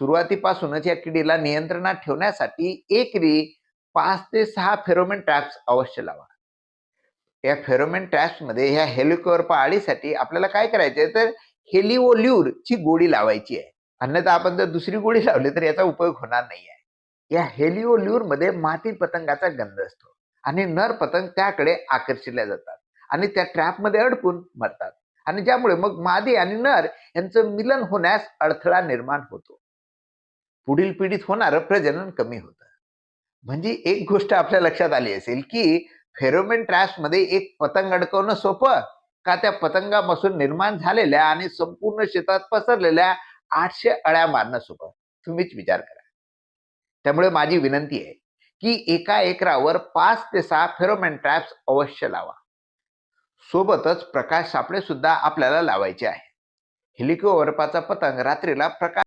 सुरुवातीपासूनच या किडीला नियंत्रणात ठेवण्यासाठी एकरी पाच ते सहा फेरोमेन ट्रॅप्स अवश्य लावा. या फेरोमेन ट्रॅप्समध्ये ह्या हेलिकॉर्पा आळीसाठी आपल्याला काय करायचंय तर हेलिओल्यूर ची गोळी लावायची आहे. अन्यथा आपण जर दुसरी गोळी लावली तर याचा उपयोग होणार नाही आहे. या हेलिओल्यूरमध्ये माती पतंगाचा गंध असतो आणि नर पतंग त्याकडे आकर्षिले जातात आणि त्या ट्रॅपमध्ये अडकून मरतात. आणि ज्यामुळे मग मादी आणि नर यांचं मिलन होण्यास अडथळा निर्माण होतो. पुढील पिढीत होणारं प्रजनन कमी होतं. म्हणजे एक गोष्ट आपल्या लक्षात आली असेल की फेरोमेन ट्रॅप्समध्ये एक पतंग अडकवणं सोपं का त्या पतंगापासून निर्माण झालेल्या आणि संपूर्ण शेतात पसरलेल्या आठशे अळ्या मारणं सोपं? तुम्हीच विचार करा. त्यामुळे माझी विनंती आहे की एका एकरावर पाच ते सहा फेरोमेन ट्रॅप्स अवश्य लावा. सोबतच प्रकाश सापळे सुद्धा आपल्याला लावायचे आहे. हेलिकोवर्पाचा पतंग रात्रीला प्रकाश